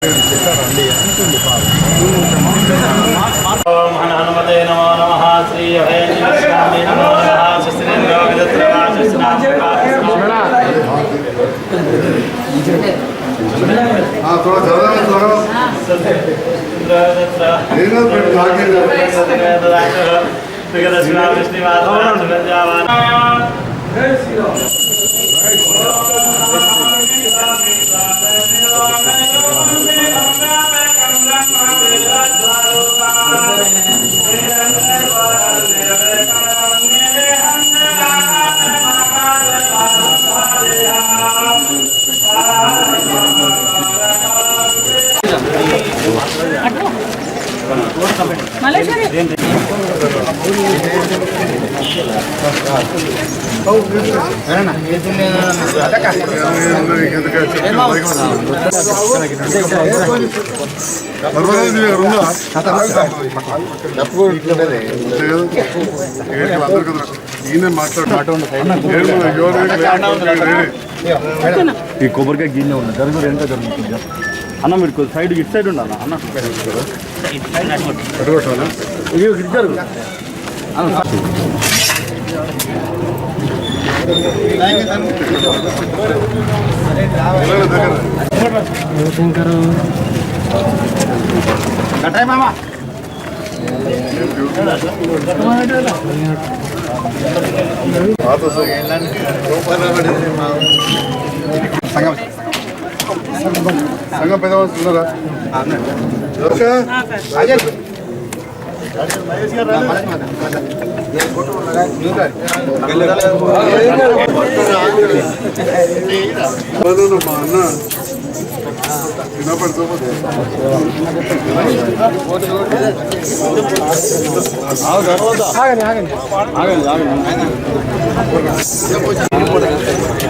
हन हनुमते नमो नमः श्री हरे स्वामी नमो नमः सुश्रीन्द्र विदत्रवास हां थोड़ा ज्यादा मत करो देखो फिर आगे जाकर विगत श्री श्रीवास सुगंधावान అట్లా ఈయన మాట్లాడు ఈ కొబ్బరికాయ గిన్నె ఉంది. గురించి ఎంత జరుగుతుంది. అన్న మీరు కొద్ది సైడ్ ఇటు సైడ్ ఉండాలి? అన్న. ఇద్దరు. ఇది సంఘం సంఘం పెద్ద ఉన్నారా మా అన్న వినపడుతుంది ఇది వేరే ఉంటుంది అనిల్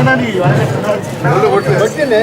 ఆర్పి ఎవరు సినిమా కొట్టింది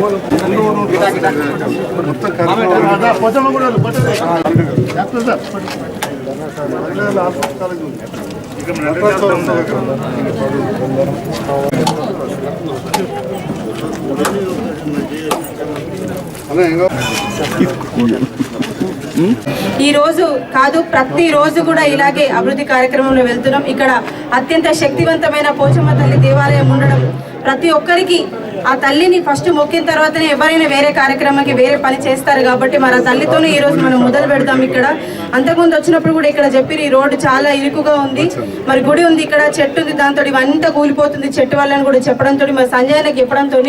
ఈరోజు ఈ రోజు కాదు ప్రతి రోజు కూడా ఇలాగే అభివృద్ధి కార్యక్రమంలో వెళ్తున్నాం. ఇక్కడ అత్యంత శక్తివంతమైన పోచమ్మ తల్లి దేవాలయం ఉండడం ప్రతి ఒక్కరికి ఆ తల్లిని ఫస్ట్ మొక్కిన తర్వాతనే ఎవరైనా వేరే కార్యక్రమానికి వేరే పని చేస్తారు కాబట్టి మరి ఆ తల్లితోనే ఈరోజు మనం మొదలు పెడతాం ఇక్కడ. అంతకుముందు వచ్చినప్పుడు కూడా ఇక్కడ చెప్పిరు ఈ రోడ్డు చాలా ఇరుకుగా ఉంది. మరి గుడి ఉంది ఇక్కడ చెట్టు ఉంది దాంతో ఇవంతా కూలిపోతుంది. చెట్టు వల్లని కూడా చెప్పడంతో మరి సంజయనకి చెప్పడంతో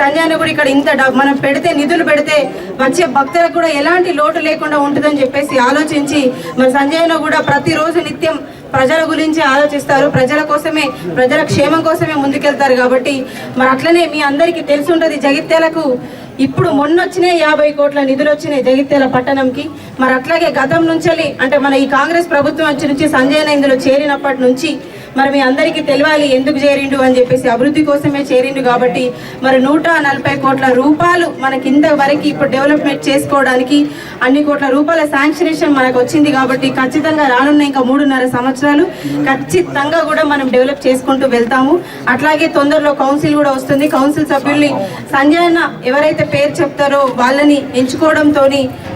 సంజయన కూడా ఇక్కడ ఇంత మనం పెడితే నిధులు పెడితే వచ్చే భక్తులకు కూడా ఎలాంటి లోటు లేకుండా ఉంటుందని చెప్పేసి ఆలోచించి మరి సంజయన కూడా ప్రతిరోజు నిత్యం ప్రజల గురించి ఆలోచిస్తారు. ప్రజల కోసమే ప్రజల క్షేమం కోసమే ముందుకెళ్తారు కాబట్టి మరి అట్లనే మీ అందరికీ తెలిసి జగిత్యాలకు. ఇప్పుడు మొన్న వచ్చినాయి యాభై కోట్ల నిధులు వచ్చినాయి జగిత్యాల పట్టణంకి. మరి అట్లాగే గతం నుంచి అంటే మన ఈ కాంగ్రెస్ ప్రభుత్వం వచ్చి నుంచి సంజయ్ ఇందులో చేరినప్పటి నుంచి మరి మీ అందరికీ తెలియాలి ఎందుకు చేరిండు అని చెప్పేసి అభివృద్ధి కోసమే చేరిండు కాబట్టి మరి నూట నలభై కోట్ల రూపాయలు మనకి ఇంతవరకు ఇప్పుడు డెవలప్మెంట్ చేసుకోవడానికి అన్ని కోట్ల రూపాయల శాంక్షనేషన్ మనకు వచ్చింది కాబట్టి ఖచ్చితంగా రానున్న ఇంకా మూడున్నర సంవత్సరాలు ఖచ్చితంగా కూడా మనం డెవలప్ చేసుకుంటూ వెళ్తాము. అట్లాగే తొందరలో కౌన్సిల్ కూడా వస్తుంది. కౌన్సిల్ సభ్యుల్ని సంజయ్ ఎవరైతే పేరు చెప్తారో వాళ్ళని ఎంచుకోవడంతో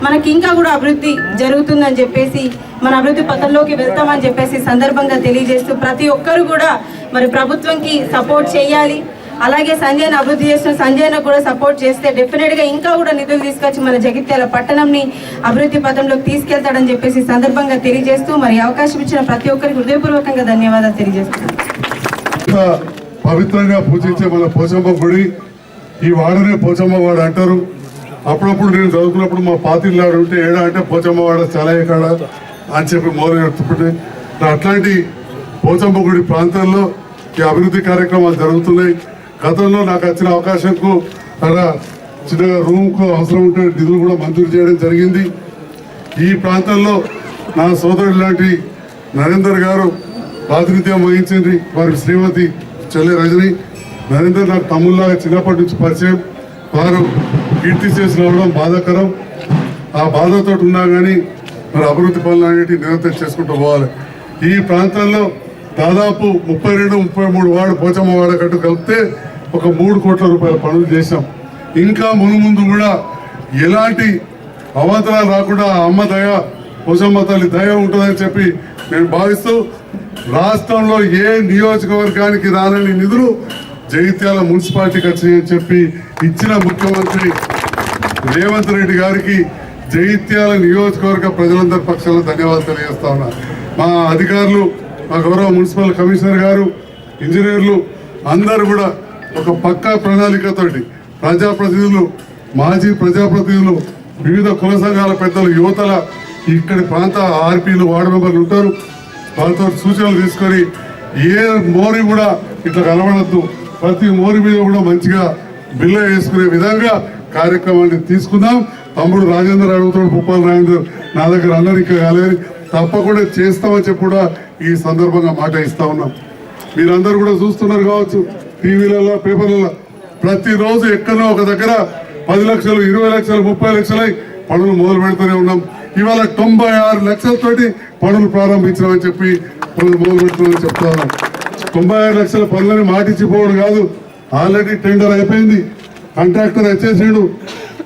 మనకి ఇంకా కూడా అభివృద్ధి జరుగుతుందని చెప్పేసి మన అభివృద్ధి పథంలోకి వెళ్తామని చెప్పేసి సందర్భంగా తెలియజేస్తూ ప్రతి ఒక్కరు కూడా మరి ప్రభుత్వంకి సపోర్ట్ చేయాలి. అలాగే సంజయ్ను అభివృద్ధి చేస్తున్న సంజయ్ను కూడా సపోర్ట్ చేస్తే డెఫినెట్గా ఇంకా కూడా నిధులు తీసుకొచ్చి మన జగిత్యాల పట్టణంని అభివృద్ధి పథంలోకి తీసుకెళ్తాడని చెప్పేసి సందర్భంగా తెలియజేస్తూ మరి అవకాశం ఇచ్చిన ప్రతి ఒక్కరికి హృదయపూర్వకంగా ధన్యవాదాలు తెలియజేస్తున్నాను. పవిత్రంగా పూజించే మన పోచమ్మ గుడి ఈ వాడనే పోచమ్మ వాడు అంటారు. అప్పుడప్పుడు నేను చదువుకున్నప్పుడు మా పాతిల్లాడు ఉంటే ఏడా అంటే పోచమ్మవాడ చాలా కాడ అని చెప్పి మోదీ చెప్తుంటే అట్లాంటి పోచమ్మ గుడి ప్రాంతాల్లో ఈ అభివృద్ధి కార్యక్రమాలు జరుగుతున్నాయి. గతంలో నాకు వచ్చిన అవకాశంకు అక్కడ చిన్నగా రూమ్కు అవసరం ఉంటే నిధులు కూడా మంజూరు చేయడం జరిగింది. ఈ ప్రాంతంలో నా సోదరుడు లాంటి నరేందర్ గారు ప్రాతినిధ్యం వహించింది వారి శ్రీమతి చెల్లె రజని. నరేందర్ నాకు తమ్ముళ్ళగా చిన్నప్పటి నుంచి పరిచయం. వారు కీర్తి చేసిన బాధాకరం. ఆ బాధతో ఉన్నా కానీ మరి అభివృద్ధి పనులు అనేవి నిరంతరం చేసుకుంటూ పోవాలి. ఈ ప్రాంతంలో దాదాపు ముప్పై రెండు ముప్పై మూడు వాడు పోచమ్మ వాడకట్టు కలిపితే ఒక మూడు కోట్ల రూపాయల పనులు చేశాం. ఇంకా మునుముందు కూడా ఎలాంటి అవాంతరాలు రాకుండా ఆ అమ్మ దయ పోచమ్మ తల్లి దయ ఉంటుందని చెప్పి నేను భావిస్తూ రాష్ట్రంలో ఏ నియోజకవర్గానికి రానని నిధులు జగిత్యాల మున్సిపాలిటీకి వచ్చాయని చెప్పి ఇచ్చిన ముఖ్యమంత్రి రేవంత్ రెడ్డి గారికి జైత్యాల నియోజకవర్గ ప్రజలందరి పక్షంలో ధన్యవాదాలు తెలియజేస్తా ఉన్నా. మా అధికారులు మా గౌరవ మున్సిపల్ కమిషనర్ గారు ఇంజనీర్లు అందరూ కూడా ఒక పక్కా ప్రణాళికతోటి ప్రజాప్రతినిధులు మాజీ ప్రజాప్రతినిధులు వివిధ కుల సంఘాల పెద్దలు యువతల ఇక్కడి ప్రాంత ఆర్పీలు వార్డు మెంబర్లు ఉంటారు. వాళ్ళతో సూచనలు తీసుకొని ఏ మోరి కూడా ఇట్లా కలవడద్దు ప్రతి మోరి మీద కూడా మంచిగా బిల్ల వేసుకునే విధంగా కార్యక్రమాన్ని తీసుకుందాం. తమ్ముడు రాజేందర్ అడుగుతాడు పుప్పాల రాజేందర్ నా దగ్గర అన్నారు ఇంకా కాలేదు తప్పకుండా చేస్తామని చెప్పి కూడా ఈ సందర్భంగా మాట ఇస్తా ఉన్నాం. మీరందరూ కూడా చూస్తున్నారు కావచ్చు టీవీలలో పేపర్లలో. ప్రతిరోజు ఎక్కడో ఒక దగ్గర పది లక్షలు ఇరవై లక్షలు ముప్పై లక్షలై పనులు మొదలు పెడుతూనే ఉన్నాం. ఇవాళ తొంభై ఆరు లక్షలతోటి పనులు ప్రారంభించామని చెప్పి పనులు మొదలు పెడుతున్నామని చెప్తా ఉన్నాం. తొంభై ఆరు లక్షల పనులని మాటిచ్చిపోవడం కాదు ఆల్రెడీ టెండర్ అయిపోయింది. కాంట్రాక్టర్ వచ్చేసాడు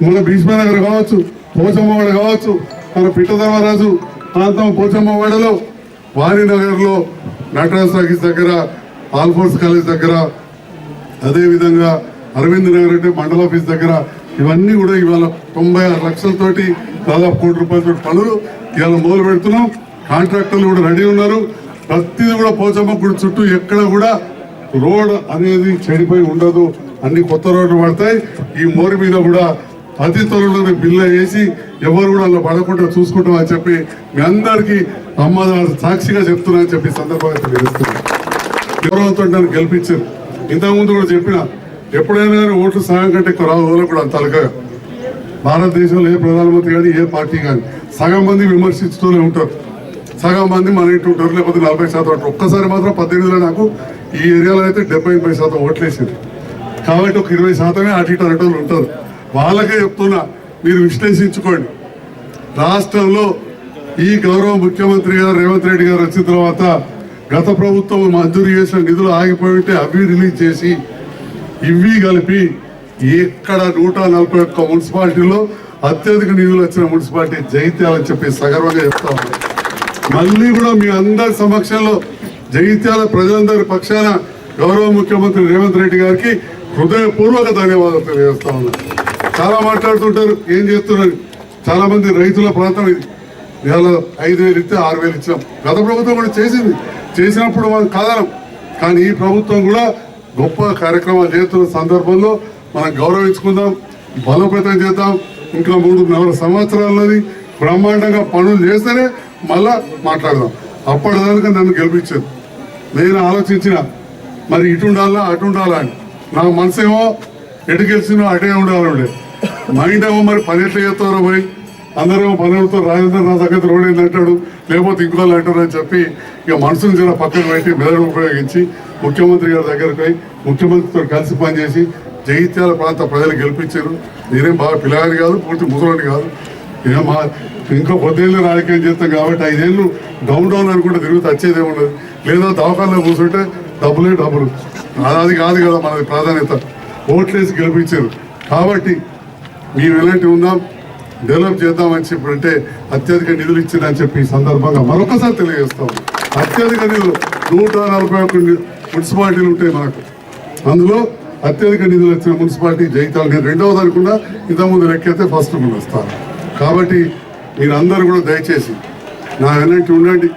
మన భీష్మనగర్ కావచ్చు పోచమ్మవాడ కావచ్చు మన పిట్టధర్మరాజు ప్రాంతం పోచమ్మవాడలో వాణినగర్లో నటరాజ్ టాకీస్ దగ్గర ఆల్ఫోర్స్ కాలేజ్ దగ్గర అదేవిధంగా అరవింద్ నగర్ అంటే మండల ఆఫీస్ దగ్గర ఇవన్నీ కూడా ఇవాళ తొంభై ఆరు లక్షలతోటి దాదాపు కోటి రూపాయలతో పనులు ఇవాళ మొదలు పెడుతున్నాం. కాంట్రాక్టర్లు కూడా రెడీ ఉన్నారు. ప్రతిదీ కూడా పోచమ్మ గుడి చుట్టూ ఎక్కడ కూడా రోడ్ అనేది చెడిపోయి ఉండదు. అన్ని కొత్త రోడ్లు పడతాయి. ఈ మోరి మీద కూడా అతి త్వరలోనే బిల్లు వేసి ఎవరు కూడా అలా పడకుండా చూసుకుంటాం అని చెప్పి మీ అందరికీ అమ్మ సాక్షిగా చెప్తున్నా అని చెప్పి సందర్భంగా తెలుస్తున్నాను గౌరవంతో నన్ను గెలిపించారు ఇంతకుముందు కూడా చెప్పిన ఎప్పుడైనా ఓట్లు సగం కంటే ఎక్కువ రావు కూడా అంత అలకగా. భారతదేశంలో ఏ ప్రధానమంత్రి కానీ ఏ పార్టీ కానీ సగం మంది విమర్శిస్తూనే ఉంటారు. సగం మంది మన ఇంటి ఉంటారు లేకపోతే నలభై శాతం ఒక్కసారి మాత్రం పద్దెనిమిదిలో నాకు ఈ ఏరియాలో అయితే డెబ్బై ఎనభై శాతం ఓట్లేసింది. కాబట్టి ఒక ఇరవై శాతమే అటు ఇటు అనేటోళ్ళు ఉంటారు. వాళ్ళకే చెప్తున్నా మీరు విశ్లేషించుకోండి. రాష్ట్రంలో ఈ గౌరవ ముఖ్యమంత్రి గారు రేవంత్ రెడ్డి గారు వచ్చిన తర్వాత గత ప్రభుత్వం మంజూరు చేసిన నిధులు ఆగిపోయి ఉంటే అవి రిలీజ్ చేసి ఇవి కలిపి ఎక్కడ నూట నలభై ఒక్క మున్సిపాలిటీలో అత్యధిక నిధులు వచ్చిన మున్సిపాలిటీ జైత్యాలని చెప్పి సగర్వంగా చెప్తా మళ్ళీ కూడా మీ అందరి సమక్షంలో జగిత్యాల ప్రజలందరి పక్షాన గౌరవ ముఖ్యమంత్రి రేవంత్ రెడ్డి గారికి హృదయపూర్వక ధన్యవాదాలు తెలియజేస్తా ఉన్నా. చాలా మాట్లాడుతుంటారు ఏం చేస్తున్నారు? చాలా మంది రైతుల ప్రాంతం ఇది. ఇవాళ ఐదు వేలు ఇస్తే ఆరు వేలు ఇచ్చాం గత ప్రభుత్వం కూడా చేసింది. చేసినప్పుడు మనం కాదనం. కానీ ఈ ప్రభుత్వం కూడా గొప్ప కార్యక్రమాలు చేస్తున్న సందర్భంలో మనం గౌరవించుకుందాం బలోపేతం చేద్దాం. ఇంకా మూడున్నర సంవత్సరాలది బ్రహ్మాండంగా పనులు చేస్తేనే మళ్ళా మాట్లాడదాం. అప్పటిదాకా నన్ను గెలిపించారు. నేను ఆలోచించిన మరి ఇటు ఉండాలా అటు ఉండాలా అని. నాకు మనసేమో ఎటు గెలిచినో అటే ఉండాలండి. మైండ్ ఏమో మరి పని ఎట్లా చేస్తారో పోయి అందరూ పనులతో రాజేంద్ర నా దగ్గర రోడ్ ఏంటంటాడు అంటాడు లేకపోతే ఇంకోళ్ళు అంటారు అని చెప్పి ఇక మనసును జర పక్కన పెట్టి మెదడు ఉపయోగించి ముఖ్యమంత్రి గారి దగ్గరకు పోయి ముఖ్యమంత్రితో కలిసి పనిచేసి జగిత్యాల ప్రాంత ప్రజలు గెలిపించారు. నేనేం బాగా పిల్లగాని కాదు పూర్తి ముసలోని కాదు. ఇక మా ఇంకో పొద్దేళ్ళు రాజకీయం చేస్తాం కాబట్టి ఐదేళ్ళు డౌన్ డౌన్ అనుకుంటే తిరుగుతూ వచ్చేదే ఉండదు లేదా దవాఖానలో కూర్చుంటే డబ్బులే డబ్బులు అది- కాదు కదా మనది ప్రాధాన్యత. ఓట్లేసి గెలిపించారు. కాబట్టి మేము ఎలాంటి ఉందాం డెవలప్ చేద్దామని చెప్పి అంటే అత్యధిక నిధులు ఇచ్చిందని చెప్పి ఈ సందర్భంగా మరొకసారి తెలియజేస్తాం. అత్యధిక నిధులు నూట నలభై ఒక్క మున్సిపాలిటీలు ఉంటాయి మనకు. అందులో అత్యధిక నిధులు వచ్చిన మున్సిపాలిటీ జైతాల్ నేను రెండవది అనుకున్నా ఇంతకుముందు లెక్కైతే ఫస్ట్ ముందు వస్తాను కాబట్టి మీరందరూ కూడా దయచేసి నా ఎలాంటి ఉండండి.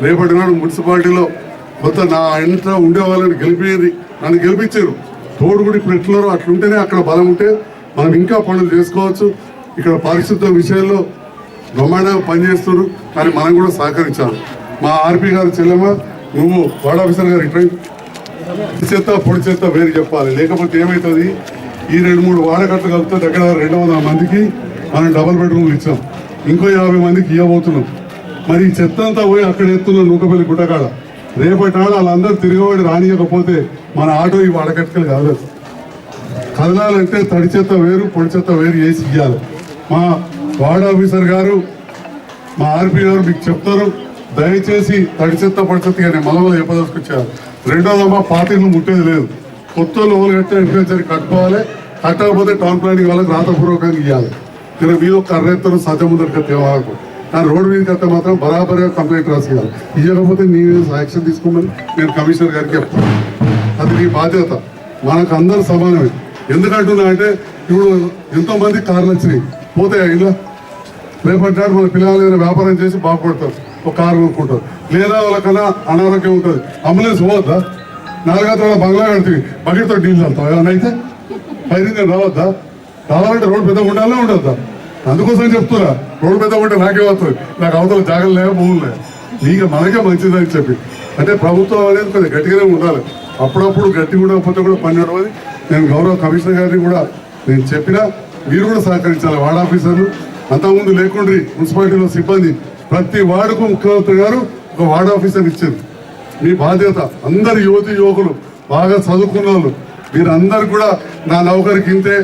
రేపటి నాడు మున్సిపాలిటీలో కొంత నా ఇంట్లో ఉండే వాళ్ళని గెలిపేది నన్ను గెలిపించారు. తోడుగుడి కూడా అట్లుంటేనే అక్కడ బలం ఉంటే మనం ఇంకా పనులు చేసుకోవచ్చు. ఇక్కడ పారిశుద్ధ విషయంలో బ్రహ్మాండంగా పనిచేస్తున్నారు. కానీ మనం కూడా సహకరించాలి. మా ఆర్పీ గారు చెల్లెమ్మ నువ్వు వార్డ్ ఆఫీసర్ గారు ఇట్లా చెత్త పొడి చెత్త వేరు చెప్పాలి. లేకపోతే ఏమవుతుంది ఈ రెండు మూడు వాడకట్లు కలిపితే దగ్గర రెండు వందల మందికి మనం డబుల్ బెడ్రూమ్లు ఇచ్చాం. ఇంకో యాభై మందికి ఇవ్వబోతున్నాం. మరి ఈ చెత్త అంతా పోయి అక్కడ ఎత్తున్న నూకపల్లి గుట్టకాడ రేపటి నాడు వాళ్ళందరూ తిరగబడి రానియకపోతే మన ఆటో ఈ వాడకట్టుకలు కాదు. కదలాలంటే తడి చెత్త వేరు పొడి చెత్త వేరు చేసి ఇవ్వాలి మా వార్డ్ ఆఫీసర్ గారు మా ఆర్పీ గారు మీకు చెప్తారు. దయచేసి తడి చెత్త పొడి చెత్త కానీ మలమల చెప్పదలుచుకొచ్చారు రెండోదమ్మా పార్టీలు ముట్టేది లేదు. కొత్త లోలు కట్టే ఇన్ఫ్లుయెన్సర్ కట్టుకోవాలి. కట్టకపోతే టౌన్ ప్లానింగ్ వాళ్ళకి రాతపూర్వకంగా ఇవ్వాలి మీరు మీద ఒక కర్రెత్తరు తేవాలకు ఆ రోడ్డు మీద అంతా మాత్రం బరాబరిగా కంప్లైంట్ రాసియాలి ఇవ్వకపోతే నేను యాక్షన్ తీసుకోమని నేను కమిషనర్ గారికి చెప్తాను. అది నీ బాధ్యత. మనకు అందరు సమానమే. ఎందుకంటున్నా అంటే ఇప్పుడు ఎంతోమంది కార్లు వచ్చినాయి. పోతాయా ఇలా రేపటి నాడు మన పిల్లలు ఏదైనా వ్యాపారం చేసి బాగుపడతారు. ఒక కారు కొనుక్కుంటారు. లేదా వాళ్ళకన్నా అనారోగ్యం ఉంటుంది. అంబులెన్స్ పోవద్దా? నాలుగైదు బంగ్లా కడుతుంది. బకెట్తో డీల్ వెళ్తాం ఏమన్నా అయితే? పైరింగ్ రావద్దా? రావాలంటే రోడ్డు పెద్ద ఉండాలనే ఉండద్దా? అందుకోసం చెప్తున్నా. రోడ్డు పెద్ద ఉంటే నాకే వస్తుంది. నాకు అవతల జాగ్రత్త లేక భూములు నీకు మనకే మంచిదని చెప్పి. అంటే ప్రభుత్వం అనేది కొంచెం గట్టిగానే ఉండాలి. అప్పుడప్పుడు గట్టి ఉండకపోతే కూడా పని నడవది. నేను గౌరవ కమిషనర్ గారిని కూడా నేను చెప్పినా మీరు కూడా సహకరించాలి. వార్డ్ ఆఫీసర్లు అంతకుముందు లేకుండా మున్సిపాలిటీలో సిబ్బంది ప్రతి వార్డుకు ముఖ్యమంత్రి గారు ఒక వార్డ్ ఆఫీసర్ ఇచ్చింది మీ బాధ్యత. అందరు యువతి యువకులు బాగా చదువుకున్న వాళ్ళు. మీరందరు కూడా నా నౌకరికి ఇంతే.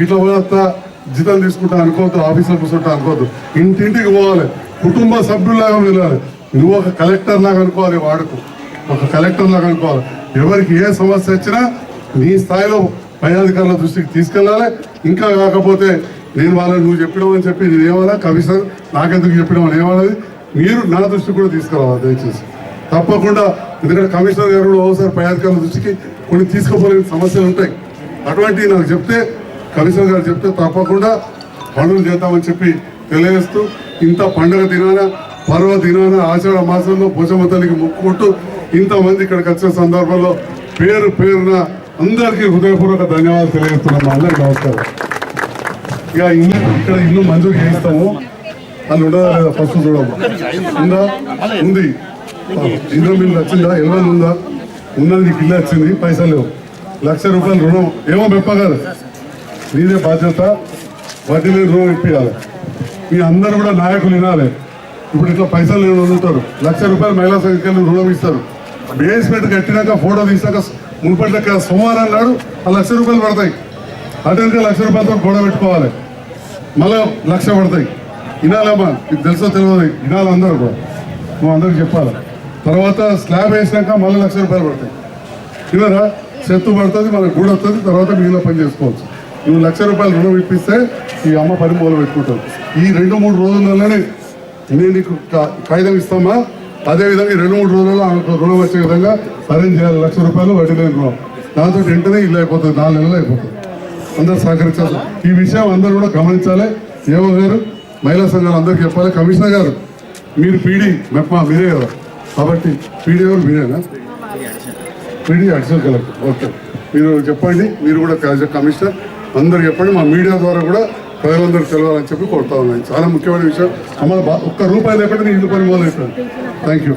ఇట్లా పోతా జీతం తీసుకుంటా అనుకోవద్దు ఆఫీసర్ కూర్చుంటా అనుకోవద్దు. ఇంటింటికి పోవాలి కుటుంబ సభ్యుల్లాగా వెళ్ళాలి నువ్వు ఒక కలెక్టర్ లాగా అనుకోవాలి వాడుకు. ఒక కలెక్టర్ లాగా అనుకోవాలి. ఎవరికి ఏ సమస్య వచ్చినా నీ స్థాయిలో పై అధికారుల దృష్టికి తీసుకెళ్ళాలి. ఇంకా కాకపోతే నేను వాళ్ళని నువ్వు చెప్పడం అని చెప్పి నేను ఏమన్నా కమిషనర్ నాకెందుకు చెప్పడం అని ఏమన్నది మీరు నా దృష్టికి కూడా తీసుకురావాలి దయచేసి. తప్పకుండా ఎందుకంటే కమిషనర్ గారు కూడా ఒకసారి పై అధికారుల దృష్టికి కొన్ని తీసుకోపోలేని సమస్యలు ఉంటాయి. అటువంటివి నాకు చెప్తే కమిషనర్ గారు చెప్తే తప్పకుండా పనులు చేద్దామని చెప్పి తెలియజేస్తూ ఇంత పండుగ దినాన పర్వ దినాన ఆషాఢ మాసంలో భుజమ తల్లికి మొక్కుకుంటూ ఇంతమంది ఇక్కడికి వచ్చిన సందర్భంలో పేరు పేరున అందరికీ హృదయపూర్వక ధన్యవాదాలు తెలియజేస్తున్నాం. అందరికీ నమస్కారం. ఇక ఇల్లు ఇక్కడ ఇల్లు మంజూరు చేయిస్తాము. అని ఉండదా లేదా ఫస్ట్ చూడమ్మా? ఉందా? ఉంది. ఇంద్రం మీరు వచ్చిందా? ఎవరైనా ఉందా? ఉన్నది నీకు ఇల్లు వచ్చింది పైసలు లేవు. లక్ష రూపాయలు రుణం. ఏమో పెప్పగారు నీదే బాధ్యత వడ్డీ లేని రుణం ఇప్పించాలి మీ అందరూ కూడా నాయకులు వినాలి. ఇప్పుడు ఇట్లా పైసలు లేని ఉంటారు. లక్ష రూపాయలు మహిళా సంఘాలు రుణం ఇస్తారు. బేస్మెంట్ కట్టినాక ఫోటో తీసాక మునుపటి సోమవారం నాడు ఆ లక్ష రూపాయలు పడతాయి. అటెండ్గా లక్ష రూపాయలతో గొడవ పెట్టుకోవాలి. మళ్ళా లక్ష పడతాయి. వినాలమ్మా మీకు తెలుసో తెలియదు వినాలి అందరూ కూడా. నువ్వు అందరికి చెప్పాలి. తర్వాత స్లాబ్ వేసినాక మళ్ళీ లక్ష రూపాయలు పడతాయి. వినరా? చెత్త పడుతుంది మనకు గూడు వస్తుంది తర్వాత మిగిలిన పని చేసుకోవచ్చు. నువ్వు లక్ష రూపాయలు రుణం ఇప్పిస్తే ఈ అమ్మ పని మొదలు పెట్టుకుంటావు ఈ రెండు మూడు రోజులలోనే నేను నీకు కా- కాగితం ఇస్తామా? అదే విధంగా ఈ రెండు మూడు రోజుల్లో ఆమెకు రుణం వచ్చే విధంగా అరేంజ్ చేయాలి. లక్ష రూపాయలు వడ్డీ లేని రుణం. దాంతో వెంటనే ఇల్లు అయిపోతుంది. నాలుగు నెలలు అయిపోతుంది. అందరూ సహకరించాలి. ఈ విషయం అందరూ కూడా గమనించాలి. ఏవో గారు మహిళా సంఘాలు అందరికీ చెప్పాలి. కమిషనర్ గారు మీరు పీడీ మెప్ప మీరే కదా? కాబట్టి పీడీ ఎవరు? మీరేనా? PD additional collector. ఓకే. మీరు చెప్పండి. మీరు కూడా యాజ్ కమిషనర్. అందరు చెప్పండి మా మీడియా ద్వారా కూడా ప్రజలందరూ తెలవాలని చెప్పి కోరుతా ఉన్నాను. చాలా ముఖ్యమైన విషయం. అమ్మ బా- ఒక్క రూపాయి లేకుండా నేను ఇల్లు పని మొదలు థ్యాంక్ యూ